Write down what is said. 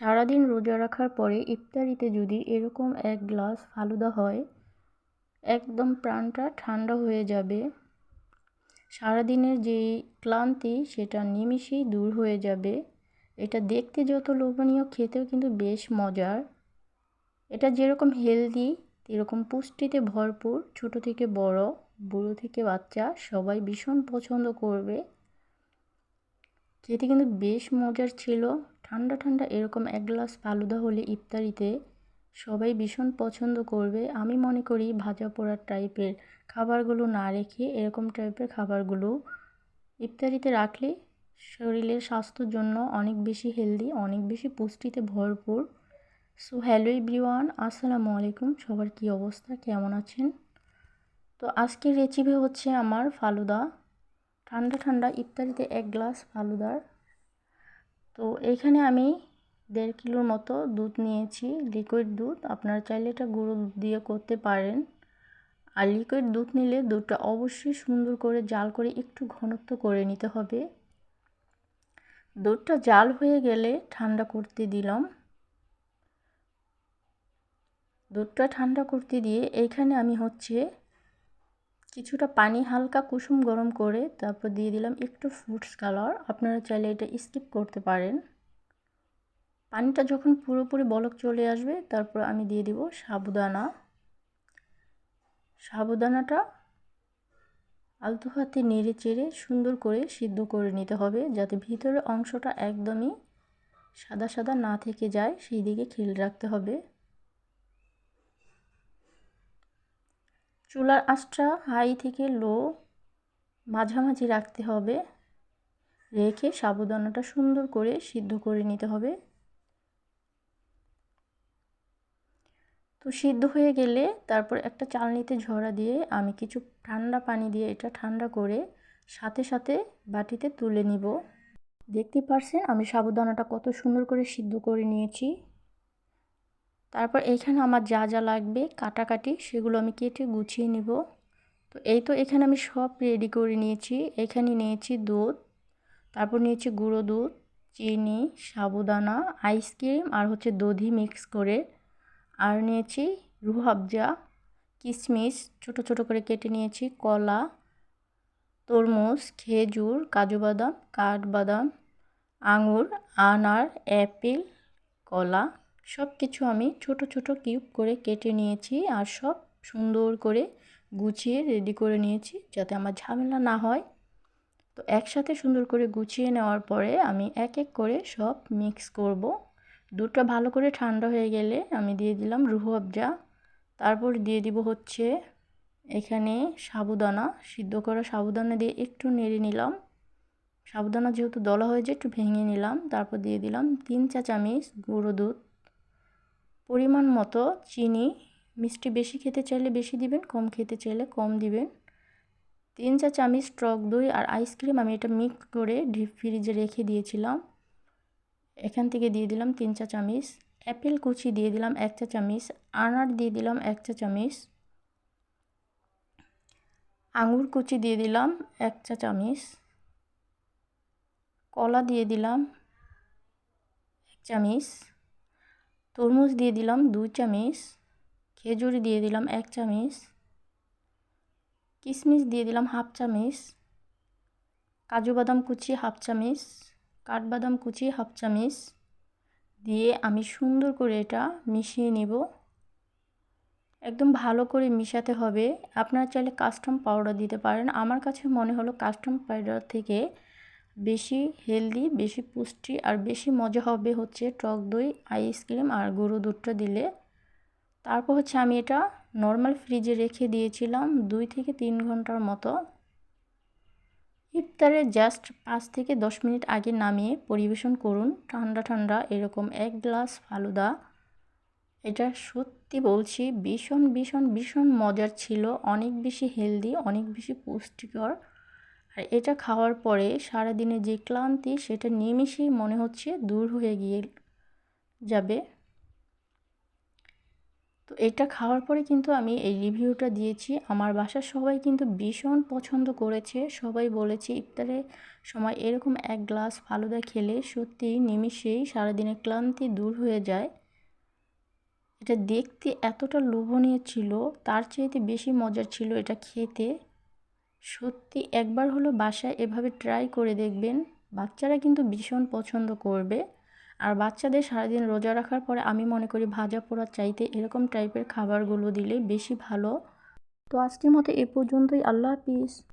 সারাদিন রোজা রাখার পরে ইফতারিতে যদি এরকম এক গ্লাস ফালুদা হয়, একদম প্রাণটা ঠান্ডা হয়ে যাবে। সারাদিনের যে ক্লান্তি, সেটা নিমিষেই দূর হয়ে যাবে। এটা দেখতে যত লোভনীয়, খেতেও কিন্তু বেশ মজার। এটা যেরকম হেলদি এরকম পুষ্টিতে ভরপুর, ছোট থেকে বড়, বুড়ো থেকে বাচ্চা, সবাই ভীষণ পছন্দ করবে। খেতে কিন্তু বেশ মজার ছিল। ঠান্ডা ঠান্ডা এরকম এক গ্লাস ফালুদা হলে ইফতারিতে সবাই ভীষণ পছন্দ করবে। আমি মনে করি ভাজা পোড়া টাইপের খাবারগুলো না রেখে এরকম টাইপের খাবারগুলো ইফতারিতে রাখলে শরীরের স্বাস্থ্যর জন্য অনেক বেশি হেলদি অনেক বেশি পুষ্টিতে ভরপুর। সো হ্যালো এভরিওয়ান আসসালামু আলাইকুম। সবার কী অবস্থা? কেমন আছেন? তো আজকের রেসিপি হচ্ছে আমার ফালুদা ঠান্ডা ঠান্ডা ইফতারিতে এক গ্লাস ফালুদার তো এইখানে আমি দেড় কিলোর মতো দুধ নিয়েছি লিকুইড দুধ। আপনারা চাইলে এটা গুঁড়ো দুধ দিয়ে করতে পারেন। আর লিকুইড দুধ নিলে দুধটা অবশ্যই সুন্দর করে জাল করে একটু ঘনত্ব করে নিতে হবে। দুধটা জাল হয়ে গেলে ঠান্ডা করতে দিলাম। দুধটা ঠান্ডা করতে দিয়ে এইখানে আমি হচ্ছে কিছুটা পানি হালকা কুসুম গরম করে তারপর দিয়ে দিলাম একটু ফ্রুটস কালার আপনারা চাইলে এটা স্কিপ করতে পারেন। পানিটা যখন পুরোপুরি বলক চলে আসবে, তারপর আমি দিয়ে দিব সাবুদানা। সাবুদানাটা আলতো হাতে নেড়ে চেড়ে সুন্দর করে সিদ্ধ করে নিতে হবে, যাতে ভিতরের অংশটা একদমই সাদা সাদা না থেকে যায় সেই দিকে খেয়াল রাখতে হবে। চুলার আঁচটা হাই থেকে লো মাঝামাঝি রাখতে হবে। রেখে সাবুদানাটা সুন্দর করে সিদ্ধ করে নিতে হবে। তো সিদ্ধ হয়ে গেলে তারপর একটা চালনিতে ঝরা দিয়ে আমি কিছু ঠান্ডা পানি দিয়ে এটা ঠান্ডা করে সাথে সাথে বাটিতে তুলে নিব। দেখতে পারছেন আমি সাবুদানাটা কত সুন্দর করে সিদ্ধ করে নিয়েছি। তারপর এইখানে আমার যা যা লাগবে কাটাকাটি সেগুলো আমি কেটে গুছিয়ে নিব। তো এই তো এখানে আমি সব রেডি করে নিয়েছি। এখানে নিয়েছি দুধ, তারপর নিয়েছি গুঁড়ো দুধ, চিনি, সাবুদানা আইসক্রিম আর হচ্ছে দধি মিক্স করে। আর নিয়েছি রুহাবজা কিশমিশ ছোট ছোট করে কেটে নিয়েছি, কলা, তরমুজ, খেজুর, কাজু বাদাম কাঠবাদাম আঙুর, আনার, অ্যাপেল, কলা। সব কিছু আমি ছোট ছোট কিউব করে কেটে নিয়েছি আর সব সুন্দর করে গুছিয়ে রেডি করে নিয়েছি যাতে আমার ঝামেলা না হয়। তো একসাথে সুন্দর করে গুছিয়ে নেওয়ার পরে আমি এক এক করে সব মিক্স করব। দুধটা ভালো করে ঠান্ডা হয়ে গেলে আমি দিয়ে দিলাম রুহু আবজা তারপর দিয়ে দিব হচ্ছে এখানে সাবুদানা, সিদ্ধ করা সাবুদানা দিয়ে একটু নেড়ে নিলাম। সাবুদানা যেহেতু দলা হয়ে যায়, একটু ভেঙে নিলাম। তারপর দিয়ে দিলাম তিন চা চামচ গুঁড়ো দুধ। পরিমাণ মতো চিনি, মিষ্টি বেশি খেতে চাইলে বেশি দিবেন, কম খেতে চাইলে কম দিবেন। তিন চা চামচ টক দই আর আইসক্রিম আমি এটা মিক্স করে ডিপ ফ্রিজে রেখে দিয়েছিলাম। এখান থেকে দিয়ে দিলাম তিন চা চামচ অ্যাপেল কুচি দিয়ে দিলাম এক চা চামচ, আনার দিয়ে দিলাম এক চা চামচ, আঙুর কুচি দিয়ে দিলাম এক চা চামচ, কলা দিয়ে দিলাম এক চামচ। তরমুজ দিয়ে দিলাম দুই চামচ, খেজুর দিয়ে দিলাম এক চামচ কিশমিশ দিয়ে দিলাম হাফ চামচ, কাজু বাদাম কুচি হাফ চামচ, কাঠবাদাম কুচি হাফ চামচ দিয়ে আমি সুন্দর করে এটা মিশিয়ে নেব। একদম ভালো করে মিশাতে হবে। আপনারা চাইলে কাস্টম পাউডার দিতে পারেন। আমার কাছে মনে হলো কাস্টম পাউডার থেকে বেশি হেলদি, বেশি পুষ্টি আর বেশি মজা হবে হচ্ছে টক দই আইসক্রিম আর গরু দুধটা দিলে। তারপর হচ্ছে আমি এটা নর্মাল ফ্রিজে রেখে দিয়েছিলাম দুই থেকে তিন ঘণ্টার মতো। ইফতারে জাস্ট পাঁচ থেকে দশ মিনিট আগে নামিয়ে পরিবেশন করুন। ঠান্ডা ঠান্ডা এরকম এক গ্লাস ফালুদা। এটা সত্যি বলছি ভীষণ ভীষণ ভীষণ মজার ছিল। অনেক বেশি হেলদি, অনেক বেশি পুষ্টিকর। আর এটা খাওয়ার পরে সারাদিনে যে ক্লান্তি, সেটা নিমেষেই মনে হচ্ছে দূর হয়ে গিয়ে যাবে। তো এটা খাওয়ার পরে কিন্তু আমি এই রিভিউটা দিয়েছি। আমার বাসার সবাই কিন্তু ভীষণ পছন্দ করেছে। সবাই বলেছে ইফতারের সময় এরকম এক গ্লাস ফালুদা খেলে সত্যি নিমিষেই সারাদিনের ক্লান্তি দূর হয়ে যায়। এটা দেখতে এতটা লোভনীয় ছিল, তার চাইতে বেশি মজার ছিল এটা খেতে। সত্যি একবার হলো বাসায় এভাবে ট্রাই করে দেখবেন, বাচ্চারা কিন্তু ভীষণ পছন্দ করবে। আর বাচ্চাদের সারাদিন রোজা রাখার পরে আমি মনে করি ভাজা পোড়ার চাইতে এরকম টাইপের খাবারগুলো দিলে বেশি ভালো। তো আজকের মতো এ পর্যন্তই, আল্লাহ হাফিজ।